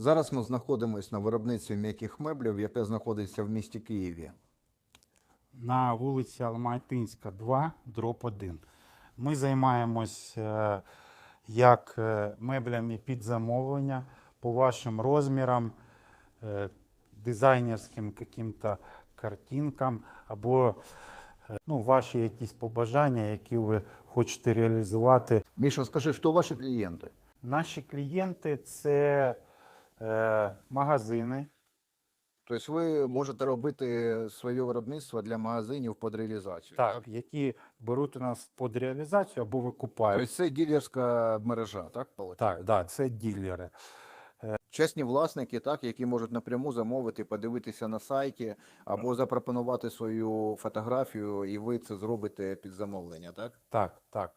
Зараз ми знаходимося на виробництві м'яких меблів, яке знаходиться в місті Києві. на вулиці Алматинська, 2, дроб 1. Ми займаємось е, як е, меблями під замовлення по вашим розмірам, е, дизайнерським каким-то картинкам або ну, ваші якісь побажання, які ви хочете реалізувати. Міша, скажи, хто ваші клієнти? Наші клієнти це е, магазини. Тобто ви можете робити своє виробництво для магазинів під реалізацію. Так, які беруть у нас під реалізацію або викупають. Тобто це ділерська мережа, так? виходить? Так, да, це ділери. Чесні власники, так, які можуть напряму замовити, подивитися на сайті або запропонувати свою фотографію, і ви це зробите під замовлення, так? Так, так.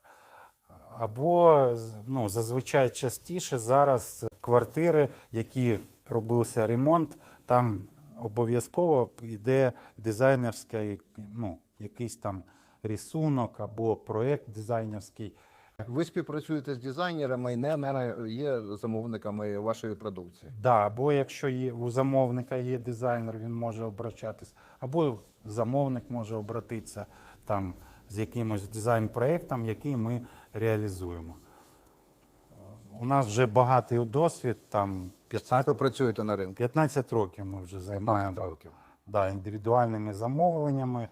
Або ну, зазвичай частіше зараз квартири, які робився ремонт, там обов'язково йде дизайнерський, ну, якийсь там рисунок або проєкт дизайнерський. Ви співпрацюєте з дизайнерами і не є замовниками вашої продукції. Да, або якщо є, у замовника є дизайнер, він може обращатись, або замовник може обратитися там з якимось дизайн-проєктом, який ми реалізуємо. У нас вже багатий досвід, там 15, Ви працюєте на ринку. 15 років ми вже займаємося да, індивідуальними замовленнями.